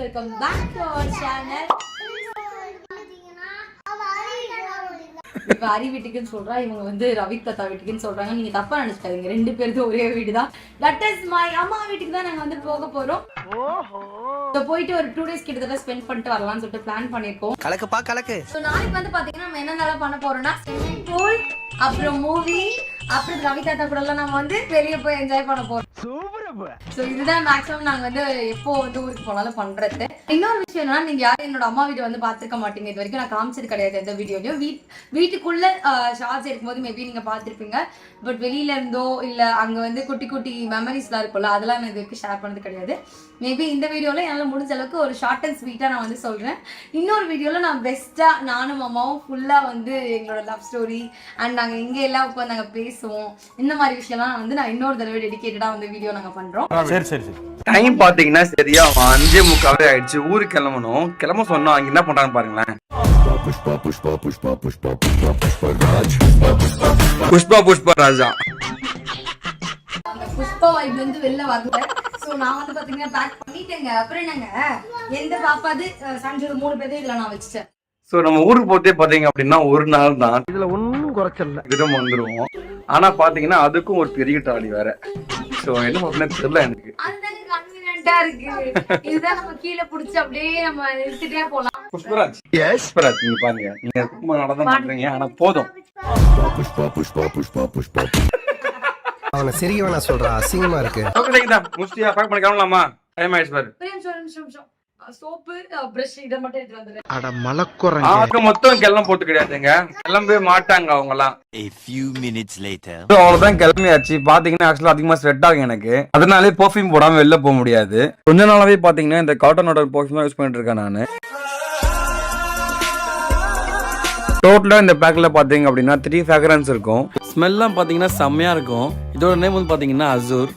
Welcome back to our channel இப்ப ஹரி வீட்டுக்குன்னு சொல்றா இவங்க வந்து ரவி கத்தா வீட்டுக்குன்னு சொல்றாங்க. நீங்க தப்பா நினைச்சுக்காதீங்க ரெண்டு பேருக்கும் ஒரே வீடு தான் தட் இஸ் மை அம்மா வீட்டுக்கு தான் நாங்க வந்து போக போறோம். போயிட்டு ஒரு டூ டேஸ் கிட்டத்தட்ட ஸ்பெண்ட் பண்ணிட்டு வரலாம்னு சொல்லிட்டு பிளான் பண்ணிருக்கோம். கலக்குப்பா கலக்கு. நாளைக்கு வந்து பாத்தீங்கன்னா நம்ம என்னென்னலாம் பண்ண போறோம்னா ஸ்விம்மிங் பூல் அப்புறம் மூவி அப்புறம் ரவி தாத்தா கூட எல்லாம் நம்ம வந்து வெளிய போய் என்ஜாய் பண்ண போறோம். ஸோ இதுதான் மேக்ஸிமம் நாங்கள் வந்து எப்போ வந்து ஊருக்கு போனாலும் பண்றது. இன்னொரு விஷயம் என்னன்னா நீங்க யாரும் என்னோட அம்மா வீடு வந்து பார்த்துருக்க மாட்டீங்க. இது வரைக்கும் நான் காமிச்சது கிடையாது எந்த வீடியோலையும். வீட் வீட்டுக்குள்ளே ஷார்ட்ஸ் இருக்கும்போது மேபி நீங்கள் பார்த்துருப்பீங்க. பட் வெளியில இருந்தோ இல்லை அங்கே வந்து குட்டி குட்டி மெமரிஸ்லாம் இருக்கும்ல அதெல்லாம் நான் இது வரைக்கும் ஷேர் பண்ணது கிடையாது. மேபி இந்த வீடியோவில் என்னால் முடிஞ்ச அளவுக்கு ஒரு ஷார்ட் அண்ட் ஸ்வீட்டாக நான் வந்து சொல்கிறேன் இன்னொரு வீடியோவில் நான் பெஸ்ட்டாக நானும் அம்மாவும் ஃபுல்லாக வந்து எங்களோட லவ் ஸ்டோரி அண்ட் நாங்கள் இங்கே எல்லாம் உட்காந்து நாங்கள் பேசுவோம். இந்த மாதிரி விஷயம்லாம் வந்து நான் இன்னொரு தடவை டெடிக்கேட்டடாக வந்து வீடியோ நாங்க பண்றோம். சரி சரி சரி. டைம் பாத்தீங்கன்னா சரியா அஞ்சே முக்காவே ஆயிடுச்சு. ஊருக்கு கிளம்பணும். கிளம்ப சொன்னா அங்க என்ன பண்றாங்க பாருங்களேன். புஷ்பா புஷ்பா ராஜா. அந்த புஷ்பா வைப் வந்து வெளில வரல. சோ நான் வந்து பாத்தீங்கன்னா பேக் பண்ணிட்டேங்க. அப்புறம் என்னங்க? எந்த பாப்பாது? சஞ்சு மூணு பேரும் இல்ல நான் வச்சுட்டேன். சோ நம்ம ஊருக்கு போத்தே பாத்தீங்க அப்படின்னா ஒரு நாள் தான். இதுல ஒன்னும் குறைச்சல தினம் வந்துருவோம் ஆனா பாத்தீங்கன்னா அதுக்கும் ஒரு பெரிய டாலி வேற. சோ என்ன பண்ண தெரியல எனக்கு. இருக்கு. புஷ்பராஜ். புஷ்பராஜ் நீங்க பாருங்க. நீங்க ரொம்ப பண்றீங்க ஆனா போதும். அவனை சிரிக்கவனா சொல்றா. அசிங்கமா இருக்கு. ஓகே தான் முஸ்டியா பேக் பண்ணி கிளம்பலாமா டைம் ஆயிடுச்சு பாரு. சோப்பு பிரஷ் இதை மட்டும் எடுத்து வந்துடுறேன். அட மலக்குறங்க ஆக மொத்தம் கிளம்ப போட்டு கிடையாதுங்க. கிளம்பவே மாட்டாங்க அவங்க எல்லாம் A few minutes later. அவ்வளவுதான் கிளம்பியாச்சு. பாத்தீங்கன்னா ஆக்சுவலா அதிகமா ஸ்வெட் ஆகும் எனக்கு. அதனாலே பர்ஃபியூம் போடாம வெளில போக முடியாது. கொஞ்ச நாளாவே பாத்தீங்கன்னா இந்த காட்டனோட பர்ஃபியூம் யூஸ் பண்ணிட்டு இருக்கேன் நானு. டோட்டலா இந்த பேக்ல பாத்தீங்க அப்படின்னா த்ரீ ஃபிராக்ரன்ஸ் இருக்கும். ஸ்மெல்லாம் பாத்தீங்கன்னா செம்மையா இருக்கும். இதோட நேம் வந்து பாத்தீங்கன்னா அசூர்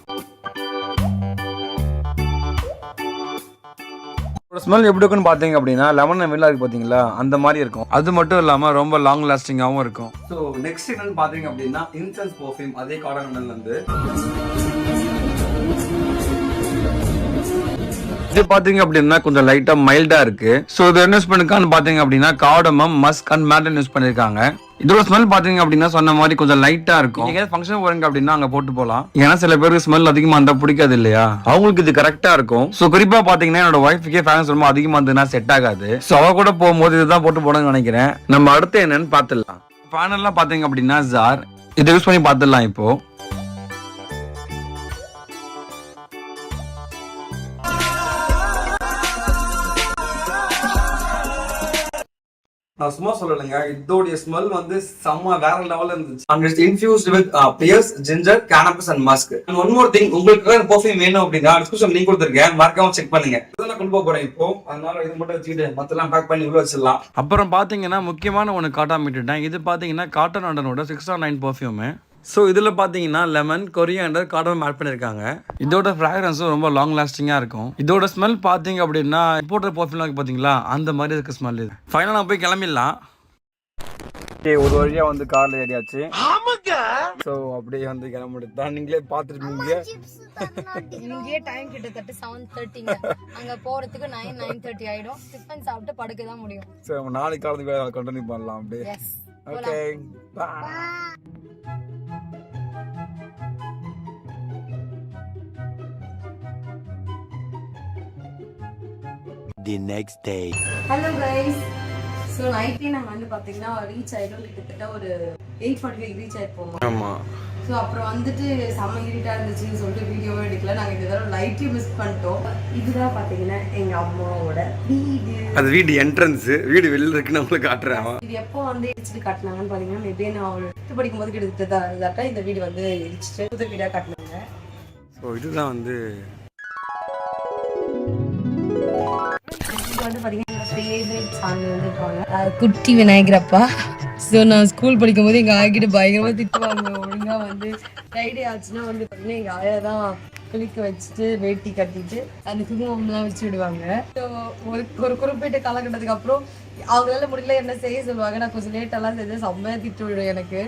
ஸ்மெல் எப்படி இருக்குன்னு பாத்தீங்க அப்படின்னா லெமன் வெள்ளா இருக்கு பாத்தீங்களா அந்த மாதிரி இருக்கும். அது மட்டும் இல்லாம ரொம்ப லாங் லாஸ்டிங்காவும் இருக்கும். ஸோ நெக்ஸ்ட் என்னன்னு பாத்தீங்க அப்படின்னா இன்சென்ஸ் பர்ஃபியூம் அதே கார்டன் இருந்து இது பாத்தீங்க அப்படின்னா கொஞ்சம் லைட்டா மைல்டா இருக்கு. சோ இது என்ன யூஸ் பண்ணிருக்கான்னு பாத்தீங்க அப்படின்னா காடமம் மஸ்க் அண்ட் மேட்டன் யூஸ் பண்ணிருக்காங்க. இதோட ஸ்மெல் பாத்தீங்க அப்படின்னா சொன்ன மாதிரி கொஞ்சம் லைட்டா இருக்கும். நீங்க ஃபங்க்ஷன் போறீங்க அப்படின்னா அங்க போட்டு போலாம். ஏன்னா சில பேருக்கு ஸ்மெல் அதிகமா இருந்தா பிடிக்காது இல்லையா? அவங்களுக்கு இது கரெக்டா இருக்கும். சோ குறிப்பா பாத்தீங்கன்னா என்னோட ஒய்ஃபுக்கே ஃபேன்ஸ் ரொம்ப அதிகமா இருந்ததுன்னா செட் ஆகாது. சோ அவ கூட போகும்போது இதுதான் போட்டு போடணும்னு நினைக்கிறேன். நம்ம அடுத்து என்னன்னு பாத்துடலாம். ஃபேன் எல்லாம் பாத்தீங்க அப்படின்னா ஜார் இதை யூஸ் பண்ணி பாத்துடலாம் இப்போ. நான் சும்மா சொல்லலைங்க. இதோடைய ஸ்மெல் வந்து செம்ம வேற லெவல்ல இருந்துச்சு. And it's infused with pears ginger cannabis and musk and one more thing உங்களுக்கு பர்ஃபியூம் வேணும் அப்படின்னா டிஸ்கிரிப்ஷன் லிங்க் கொடுத்துருக்கேன். மறக்காம செக் பண்ணுங்க. இதெல்லாம் கொண்டு போக போறேன் இப்போ. அதனால இது மட்டும் வச்சுக்கிட்டு மத்தெல்லாம் பேக் பண்ணி உள்ள வச்சிடலாம். அப்புறம் பார்த்தீங்கன்னா முக்கியமான ஒன்று காட்டாம விட்டுட்டேன் இது பார்த்தீங்கன்னா cotton அண்டனோட six or oh nine perfume so இதில் பார்த்தீங்கன்னா லெமன் கொரியாண்டர் கார்டம் ஆட் பண்ணியிருக்காங்க இதோட ஃப்ராக்ரன்ஸும் ரொம்ப லாங் லாஸ்டிங்காக இருக்கும். இதோட ஸ்மெல் பார்த்தீங்க அப்படின்னா இம்போர்ட்டர் பர்ஃப்யூம்லாம் பார்த்தீங்களா அந்த மாதிரி இருக்க ஸ்மெல் இது. ஃபைனலாக நான் போய் கிளம்பிடலாம். ஒரு வழியா வந்து கார்ல ஏறியாச்சு. ஸோ அப்படியே வந்து கிளம்பிட்டு தான் நீங்களே பார்த்துருக்கீங்க இங்கேயே டைம் கிட்டத்தட்ட செவன் தேர்ட்டிங்க அங்க போறதுக்கு நைன் நைன் தேர்ட்டி ஆயிடும். டிஃபன் சாப்பிட்டு படுக்க தான் முடியும் ஸோ நாளைக்கு காலத்துக்கு கண்டினியூ பண்ணலாம் அப்படியே. Yes okay bye The next day. Hello guys so நைட்டே நாங்கள் வந்து பார்த்தீங்கன்னா ரீச் ஆயிடும் கிட்டத்தட்ட ஒரு எயிட் ஃபார்ட்டி ஃபைவ் ரீச் ஆயிருப்போம். ஆமா. ஸோ அப்புறம் வந்துட்டு செம்ம இருட்டாக இருந்துச்சுன்னு சொல்லிட்டு வீடியோவே எடுக்கல. நாங்கள் இந்த தடவை லைட்டையும் மிஸ் பண்ணிட்டோம். இதுதான் பார்த்தீங்கன்னா எங்கள் அம்மாவோட வீடு. அது வீடு என்ட்ரன்ஸ் வீடு வெளில இருக்குன்னு உங்களுக்கு காட்டுறேன் இது எப்போ வந்து இடிச்சிட்டு கட்டினாங்கன்னு பார்த்தீங்கன்னா மேபி நான் ஒரு ஃபிஃப்த் படிக்கும் போது கிட்டத்தட்ட இந்த வீடு வந்து இடிச்சிட்டு புது வீடாக கட்டினாங்க. ஸோ இதுதான் வந்து வந்து பார்த்தீங்கன்னா ஃபேவரட் சாமி வந்து குட்டி விநாயகரப்பா. ஸோ நான் ஸ்கூல் படிக்கும் போது எங்கள் ஆகிட்ட பயங்கரமாக திட்டுவாங்க. ஒழுங்காக வந்து ஃப்ரைடே ஆச்சுன்னா வந்து பார்த்தீங்கன்னா எங்கள் ஆயா தான் குளிக்க வச்சுட்டு வேட்டி கட்டிட்டு அந்த குங்குமம்லாம் வச்சு விடுவாங்க. ஸோ ஒரு ஒரு குறிப்பிட்ட காலகட்டத்துக்கு அப்புறம் அவங்களால முடியல என்ன செய்ய சொல்லுவாங்க. நான் கொஞ்சம் லேட்டெல்லாம் செஞ்சு செம்மையா திட்டு விடுவேன் எனக்கு.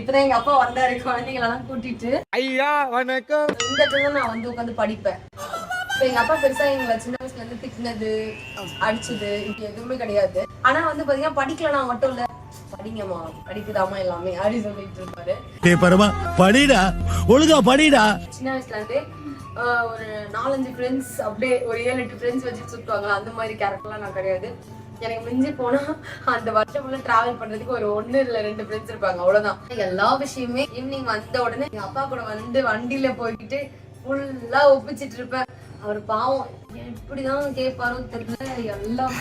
இப்பதான் எங்க அப்பா வந்தாரு. குழந்தைங்களெல்லாம் கூட்டிட்டு. ஐயா வணக்கம். இந்த இடத்துல நான் வந்து உட்காந்து படிப்பேன். ஸோ எங்க அப்பா பெருசா எங்களை சின்ன வயசுல இருந்து திட்டினது அடிச்சது இப்படி எதுவுமே கிடையாது. ஆனா வந்து பாத்தீங்கன்னா படிக்கலனா மட்டும் இல்ல படிங்கம்மா படிக்குதாமா எல்லாமே அப்படி சொல்லிட்டு இருப்பாரு. டே பரமா படிடா ஒழுங்கா படிடா. சின்ன வயசுல இருந்து ஒரு நாலஞ்சு ஃப்ரெண்ட்ஸ் அப்படியே ஒரு ஏழு எட்டு ஃப்ரெண்ட்ஸ் வச்சு சுத்துவாங்களா அந்த மாதிரி கேரக்டர்லாம் நான் கிடையாது. எனக்கு மிஞ்சி போனா அந்த வருஷம் ஃபுல்லா டிராவல் பண்றதுக்கு ஒரு ஒண்ணு இல்ல ரெண்டு ஃப்ரெண்ட்ஸ் இருப்பாங்க அவ்வளவுதான். எல்லா விஷயமே ஈவினிங் வந்த உடனே எங்க அப்பா கூட வந்து வண்டியில போய்கிட்டு ஃபுல்லா ஒப்பிச்சிட்டு இருப்பேன். அவர் பாவம். எப்படிதான் கேட்பாரோ தெரியல. எல்லாம்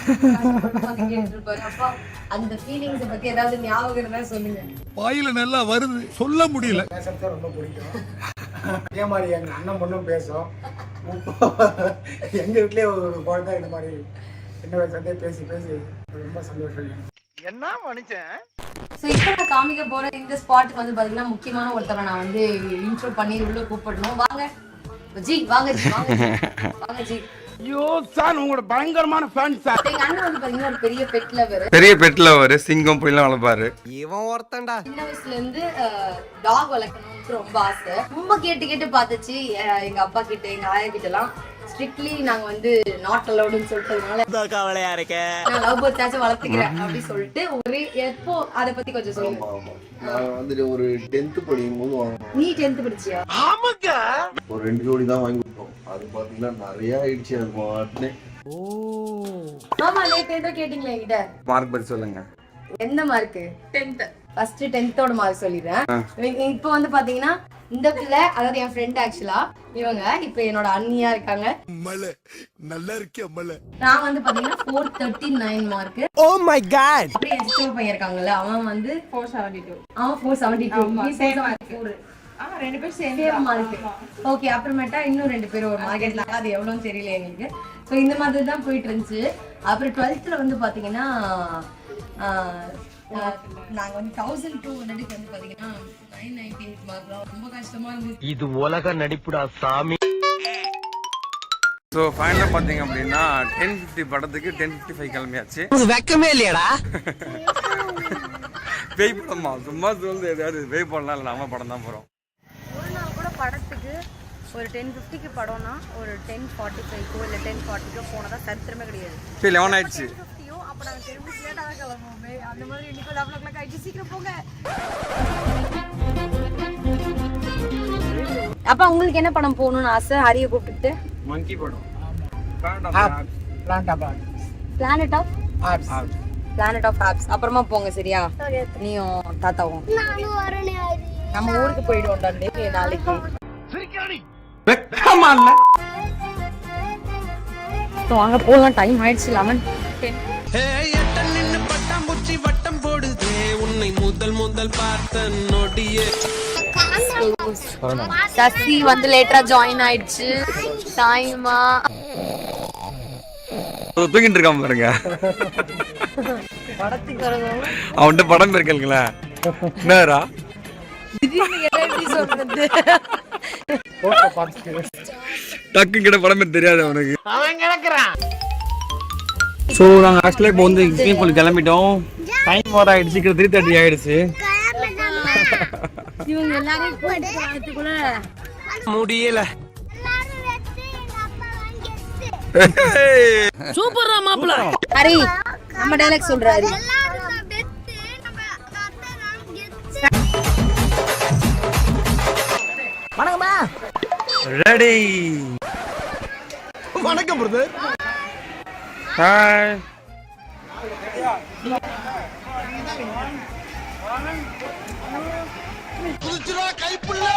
கேட்டு இருப்பாரு அப்பா அந்த ஃபீலிங்ஸை பத்தி ஏதாவது ஞாபகம் இருந்தா சொல்லுங்க. வாயில நல்லா வருது. சொல்ல முடியல. பேசுறது ரொம்ப பிடிக்கும். அதே மாதிரி எங்க அண்ணன் பொண்ணும் பேசும். எங்க வீட்லயே ஒரு குழந்தை இந்த மாதிரி சின்ன வயசுலேருந்தே பேசி பேசி ரொம்ப சந்தோஷம். ஸோ இப்போ நான் காமிக்க போற இந்த ஸ்பாட்டுக்கு வந்து பாத்தீங்கன்னா முக்கியமான ஒருத்தரை நான் வந்து இன்ட்ரோ பண்ணி உள்ள கூப்பிடணும். வாங்க. ஜி வாங்க ஜி வாங்க ஜி. வாங்க ஜி. ஐயோ சார் உங்களோட பயங்கரமான ஃபேன் சார். எங்க அண்ணன் வந்து பாத்தீங்கன்னா ஒரு பெரிய பெட் லவர் பெரிய பெட்ல ஒரு சிங்கம் போயெல்லாம் வளர்ப்பாரு. இவன் ஒருத்தன்டா. சின்ன வயசுல இருந்து டாக் வளர்க்கணும்னு ரொம்ப ஆசை. ரொம்ப கேட்டு கேட்டு பார்த்துச்சு எங்க அப்பா கிட்ட எங்க ஆயா கிட்ட எல்லாம் ஸ்ட்ரிக்ட்லி நாங்க வந்து நாட் அலௌடுன்னு சொல்லிட்டதுனால கவலையா இருக்க? நான் லவ் பேர்ட்ஸாச்சும் வளர்த்துக்கிறேன் அப்படி சொல்லிட்டு ஒரே எப்போ அதை பத்தி கொஞ்சம் சொல்லுங்க. நான் வந்துட்டு ஒரு டென்த் படிக்கும் போது வாங்கினோம் நீ டென்த் படிச்சியா? ஒரு ரெண்டு ஜோடி தான் வாங்கி கொடுத்தோம். அது பாத்தீங்கன்னா நிறைய ஆயிடுச்சு அது மாட்டுனே. ஆமா நேற்று ஏதோ கேட்டீங்களா என்கிட்ட. மார்க் பத்தி சொல்லுங்க. எந்த மார்க் டென்த் ஃபர்ஸ்ட் டென்த்தோட மார்க் சொல்லிடுறேன். இப்போ வந்து பாத்தீங்கன்னா இந்த பிள்ளை அதாவது என் ஃப்ரெண்ட் ஆக்சுவலா இவங்க இப்போ என்னோட அண்ணியா இருக்காங்க. மலை நல்லா இருக்கே மலை? நான் வந்து பாத்தீங்கன்னா four thirty nine mark oh my god அப்படியே பையன் இருக்காங்கல்ல அவன் வந்து ஃபோர் செவன்டி டூ அவன் ஃபோர் செவன்டி டூ ரெண்டு பேரும் சேம் மார்க் ஓகே அப்புறமேட்டா இன்னும் ரெண்டு பேரும் ஒரு மார்க்கெட்ல அது எவ்வளோன்னு தெரியல எங்களுக்கு. ஸோ இந்த மாதிரி தான் போயிட்டு இருந்துச்சு. அப்புறம் டுவெல்த்தில் வந்து பாத்தீங்கன்னா ஆஹ், ஆஹ், நாங்க வந்து தௌசண்ட் டூ ஹண்ட்ரடுக்கு வந்து பாத்தீங்கன்னா நைன் நைன்டி எயிட் மார்க் ரொம்ப கஷ்டமா இருந்துச்சு. இது உலக நடிப்புடா சாமி. ஸோ ஃபைனலாக பார்த்தீங்க அப்படின்னா டென் ஃபிஃப்டி படத்துக்கு டென் ஃபிஃப்டி ஃபைவ் கிளம்பியாச்சு. வெக்கமே இல்லையாடா? பேய் படமா? சும்மா சொல்லுது ஏதாவது பேய் படம்லாம் இல்லை நம்ம படம் தான் போகிறோம் ஒரு நாள் கூட படத்துக்கு ஒரு டென் ஃபிஃப்டிக்கு படம்னா ஒரு டென் ஃபார்ட்டி ஃபைவ்க்கோ இல்லை டென் ஃபார்ட்டிக்கோ போனதா சரித்திரமே கிடையாது. சரி லெவன் ஆயிடுச்சு. அப்போ நாங்கள் திரும்பி லேட்டாக தான் கிளம்புவோமே அந்த மாதிரி இன்னைக்கு லெவன் ஓ கிளாக் ஆயிடுச்சு சீக்கிரம் போங்க. அப்பா உங்களுக்கு என்ன படம் போகணும்னு ஆசை? ஹரிய கூப்பிட்டு மங்கி படம். பிளான்டா பாட் planet of arts planet of apes அப்புறமா போங்க சரியா? நீயும் தாத்தாவும். நம்ம ஊருக்கு போயிடுவோம்டா டே நாளைக்கு. வெக்கமா இல்லை. So, வாங்க போகலாம் டைம் ஆயிடுச்சு லெவன் முதல் முதல் பார்த்த நொடியே. சசி வந்து லேட்டரா ஜாயின் ஆயிடுச்சு. சாய்மா. தூங்கிட்டு இருக்காம பாருங்க. அவன்கிட்ட படம் இருக்குங்களா என்னரா டக்கு கிட்ட படமே தெரியாது அவனுக்கு. ஸோ நாங்கள் ஆக்சுவலாக இப்போ வந்து பூல் கிளம்பிட்டோம். டைம் வர ஆயிடுச்சு த்ரீ தேர்ட்டி ஆயிடுச்சு. இவங்க எல்லாரும் முடியல. ஹரி நம்ம டைலாக் சொல்றாரு. ரெடி வணக்கம் பிரதர் ஹாய் கைப்புள்ள